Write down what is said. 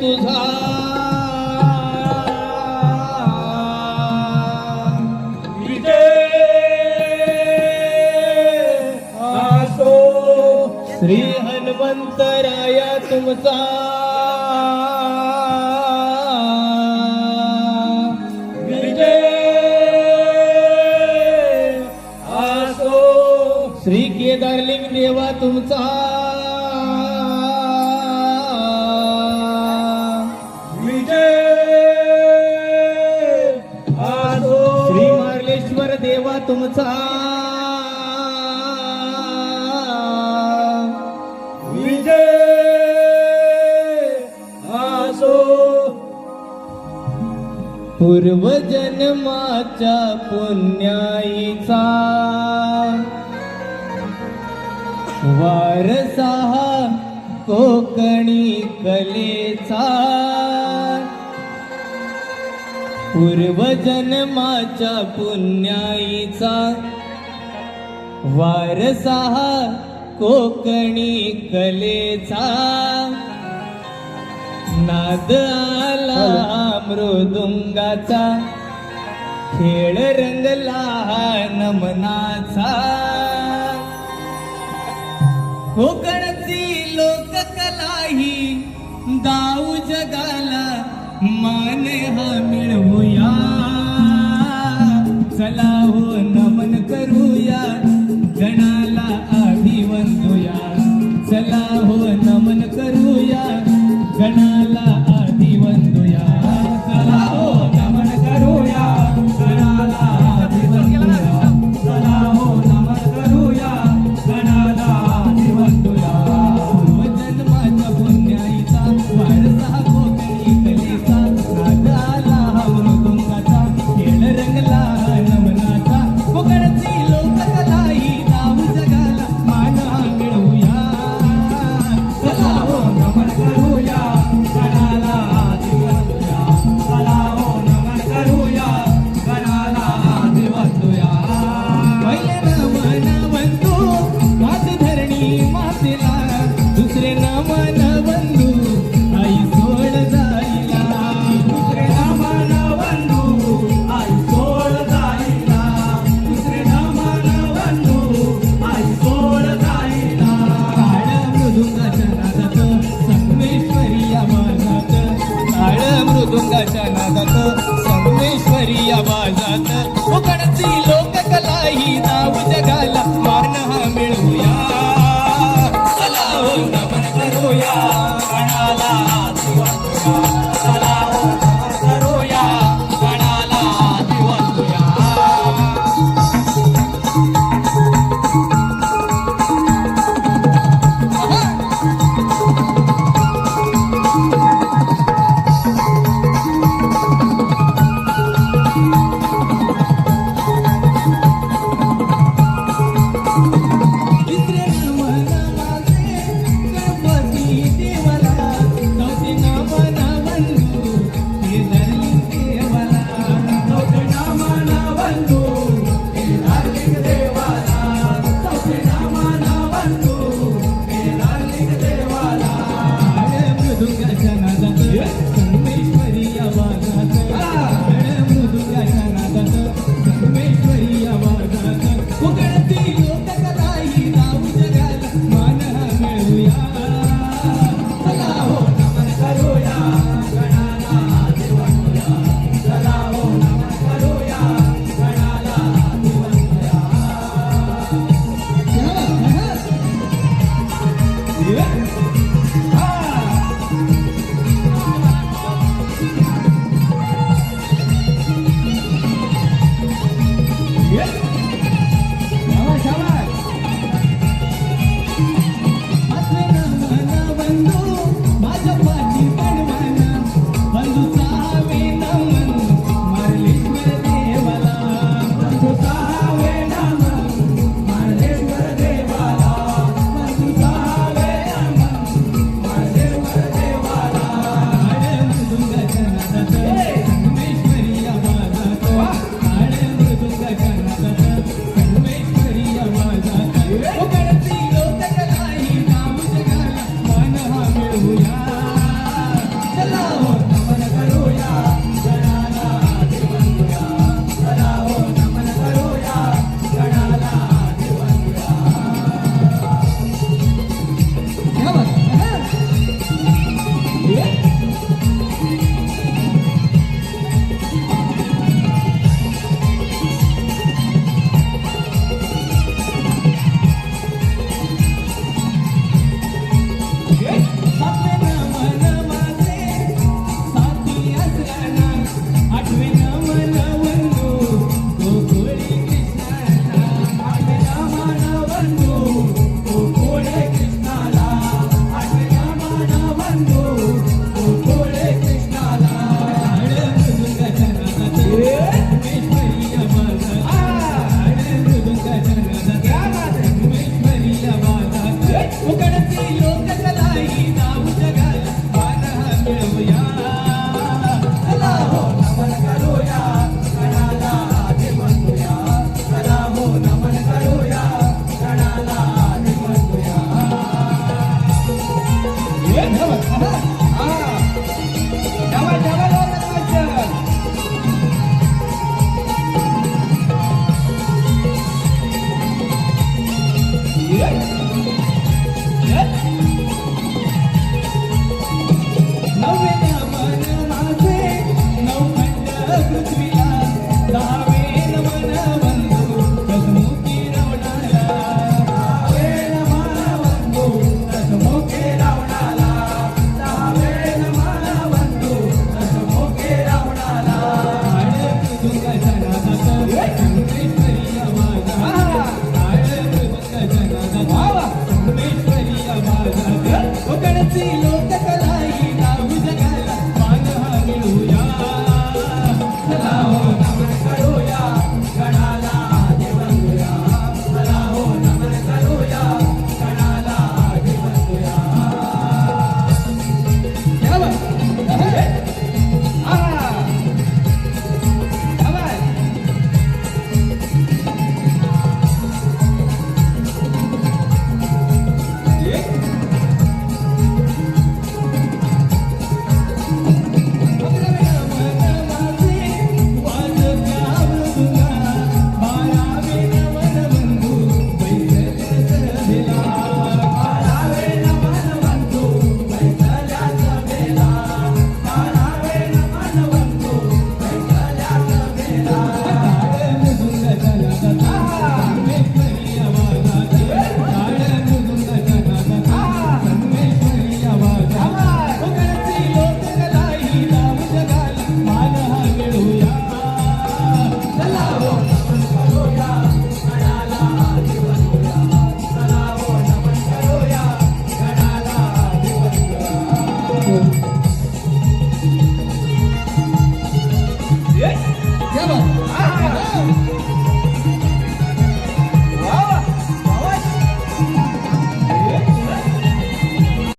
तुझा. विजय असो श्री हनुमंतराया तुमचा. विजय आसो श्री केदारलिंग देवा तुमचा. देवा विजय असो. पूर्वजन्माच्या पुण्याईचा. वारसा कोकणी कलेचा. पूर्वजन्माच्या पुण्याईचा. वारसा कोकणी कलेचा. नाद आला मृदुंगाचा. खेळ रंगला नमनाचा. कोकणची लोककला ही दाऊ जगाला मान हा मिळवूया. चला हो नमन करू.